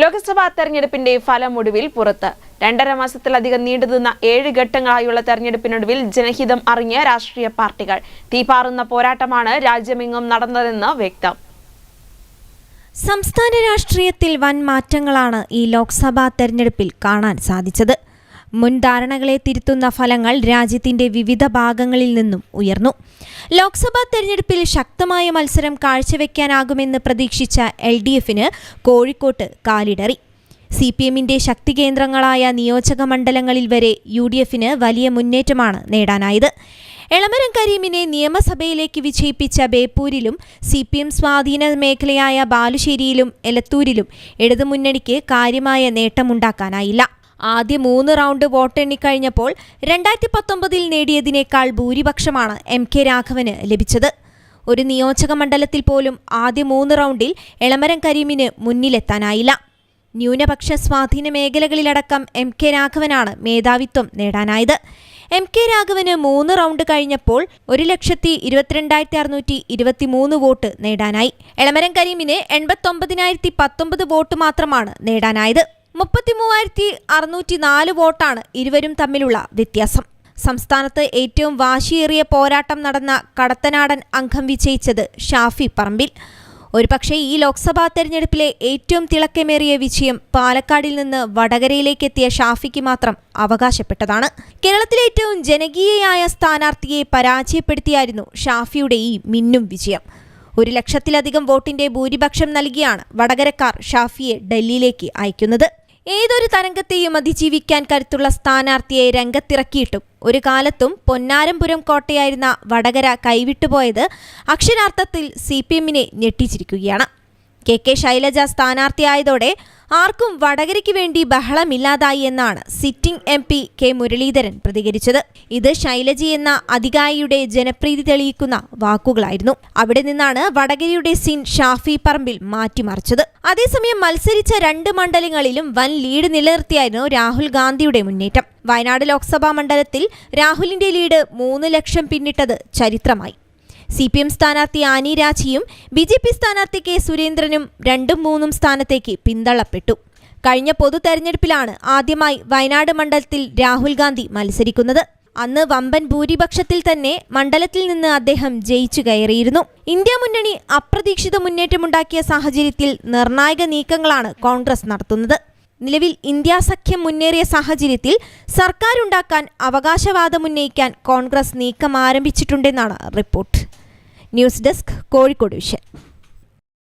ലോക്സഭാ തെരഞ്ഞെടുപ്പിന്റെ ഫലം ഒടുവിൽ പുറത്ത്. രണ്ടര മാസത്തിലധികം നീണ്ടുനിന്ന ഏഴ് ഘട്ടങ്ങളായുള്ള തെരഞ്ഞെടുപ്പിനൊടുവിൽ ജനഹിതം അറിഞ്ഞ രാഷ്ട്രീയ പാർട്ടികൾ. തീപാറുന്ന പോരാട്ടമാണ് രാജ്യമെങ്ങും നടന്നതെന്ന് വ്യക്തം. സംസ്ഥാന രാഷ്ട്രീയത്തിൽ വൻ മാറ്റങ്ങളാണ് ഈ ലോക്സഭാ തെരഞ്ഞെടുപ്പിൽ കാണാൻ സാധിച്ചത്. മുൻധാരണകളെ തിരുത്തുന്ന ഫലങ്ങൾ രാജ്യത്തിന്റെ വിവിധ ഭാഗങ്ങളിൽ നിന്നും ഉയർന്നു. ലോക്സഭാ തെരഞ്ഞെടുപ്പിൽ ശക്തമായ മത്സരം കാഴ്ചവെക്കാനാകുമെന്ന് പ്രതീക്ഷിച്ച എൽ ഡി എഫിന് കോഴിക്കോട്ട് കാലിടറി. സി പി എമ്മിന്റെ ശക്തി കേന്ദ്രങ്ങളായ നിയോജക മണ്ഡലങ്ങളിൽ വരെ യു ഡി എഫിന് വലിയ മുന്നേറ്റമാണ് നേടാനായത്. എളമരം കരീമിനെ നിയമസഭയിലേക്ക് വിജയിപ്പിച്ച ബേപ്പൂരിലും സി പി എം സ്വാധീന മേഖലയായ ബാലുശ്ശേരിയിലും എലത്തൂരിലും ഇടതുമുന്നണിക്ക് കാര്യമായ നേട്ടമുണ്ടാക്കാനായില്ല. ആദ്യ മൂന്ന് റൗണ്ട് വോട്ട് വോട്ടെണ്ണിക്കഴിഞ്ഞപ്പോൾ രണ്ടായിരത്തി പത്തൊമ്പതിൽ നേടിയതിനേക്കാൾ ഭൂരിപക്ഷമാണ് എം കെ രാഘവന് ലഭിച്ചത്. ഒരു നിയോജക മണ്ഡലത്തിൽ പോലും ആദ്യ മൂന്ന് റൗണ്ടിൽ എളമരം കരീമിന് മുന്നിലെത്താനായില്ല. ന്യൂനപക്ഷ സ്വാധീന മേഖലകളിലടക്കം എം കെ രാഘവനാണ് മേധാവിത്വം നേടാനായത്. എം കെ രാഘവന് മൂന്ന് റൗണ്ട് കഴിഞ്ഞപ്പോൾ ഒരു ലക്ഷത്തി ഇരുപത്തിരണ്ടായിരത്തി അറുന്നൂറ്റി ഇരുപത്തിമൂന്ന് വോട്ട് നേടാനായി. എളമരം കരീമിന് എൺപത്തൊമ്പതിനായിരത്തി പത്തൊമ്പത് വോട്ട് മാത്രമാണ് നേടാനായത്. മുപ്പത്തിമൂവായിരത്തി അറുന്നൂറ്റി നാല് വോട്ടാണ് ഇരുവരും തമ്മിലുള്ള വ്യത്യാസം. സംസ്ഥാനത്ത് ഏറ്റവും വാശിയേറിയ പോരാട്ടം നടന്ന കടത്തനാടൻ അംഗം വിജയിച്ചത് ഷാഫി പറമ്പിൽ. ഒരുപക്ഷെ ഈ ലോക്സഭാ തെരഞ്ഞെടുപ്പിലെ ഏറ്റവും തിളക്കമേറിയ വിജയം പാലക്കാടിൽ നിന്ന് വടകരയിലേക്കെത്തിയ ഷാഫിക്ക് മാത്രം അവകാശപ്പെട്ടതാണ്. കേരളത്തിലെ ഏറ്റവും ജനകീയയായ സ്ഥാനാർത്ഥിയെ പരാജയപ്പെടുത്തിയായിരുന്നു ഷാഫിയുടെ ഈ മിന്നും വിജയം. ഒരു ലക്ഷത്തിലധികം വോട്ടിന്റെ ഭൂരിപക്ഷം നൽകിയാണ് വടകരക്കാർ ഷാഫിയെ ഡൽഹിയിലേക്ക് അയക്കുന്നത്. ഏതൊരു തരംഗത്തെയും അതിജീവിക്കാൻ കരുത്തുള്ള സ്ഥാനാർത്ഥിയെ രംഗത്തിറക്കിയിട്ടും. ഒരു കാലത്തും പൊന്നാരമ്പുരം കോട്ടയായിരുന്ന വടകര കൈവിട്ടുപോയത് അക്ഷരാർത്ഥത്തിൽ സി പി എമ്മിനെ ഞെട്ടിച്ചിരിക്കുകയാണ്. കെ കെ ശൈലജ സ്ഥാനാർത്ഥിയായതോടെ ആർക്കും വടകരയ്ക്ക് വേണ്ടി ബഹളമില്ലാതായി എന്നാണ് sitting M P K Muraleedharan പ്രതികരിച്ചത്. ഇത് ശൈലജ എന്ന അധികാരിയുടെ ജനപ്രീതി തെളിയിക്കുന്ന വാക്കുകളായിരുന്നു. അവിടെ നിന്നാണ് വടകരയുടെ സിൻ ഷാഫി പറമ്പിൽ മാറ്റിമറിച്ചത്. അതേസമയം മത്സരിച്ച രണ്ട് മണ്ഡലങ്ങളിലും വൻ ലീഡ് നിലനിർത്തിയായിരുന്നു രാഹുൽ ഗാന്ധിയുടെ മുന്നേറ്റം. വയനാട് ലോക്സഭാ മണ്ഡലത്തിൽ രാഹുലിന്റെ ലീഡ് മൂന്ന് ലക്ഷം പിന്നിട്ടത് ചരിത്രമായി. സി പി എം സ്ഥാനാർത്ഥി ആനി രാജിയും ബി ജെ പി സ്ഥാനാർത്ഥി കെ സുരേന്ദ്രനും രണ്ടും മൂന്നും സ്ഥാനത്തേക്ക് പിന്തള്ളപ്പെട്ടു. കഴിഞ്ഞ പൊതു തെരഞ്ഞെടുപ്പിലാണ് ആദ്യമായി വയനാട് മണ്ഡലത്തിൽ രാഹുൽ ഗാന്ധി മത്സരിക്കുന്നത്. അന്ന് വമ്പൻ ഭൂരിപക്ഷത്തിൽ തന്നെ മണ്ഡലത്തിൽ നിന്ന് അദ്ദേഹം ജയിച്ചു കയറിയിരുന്നു. ഇന്ത്യ മുന്നണി അപ്രതീക്ഷിത മുന്നേറ്റമുണ്ടാക്കിയ സാഹചര്യത്തിൽ നിർണായക നീക്കങ്ങളാണ് കോൺഗ്രസ് നടത്തുന്നത്. നിലവിൽ ഇന്ത്യ സഖ്യം മുന്നേറിയ സാഹചര്യത്തിൽ സർക്കാരുണ്ടാക്കാൻ അവകാശവാദമുന്നയിക്കാൻ കോൺഗ്രസ് നീക്കം ആരംഭിച്ചിട്ടുണ്ടെന്നാണ് report. News desk Kozhikode vision.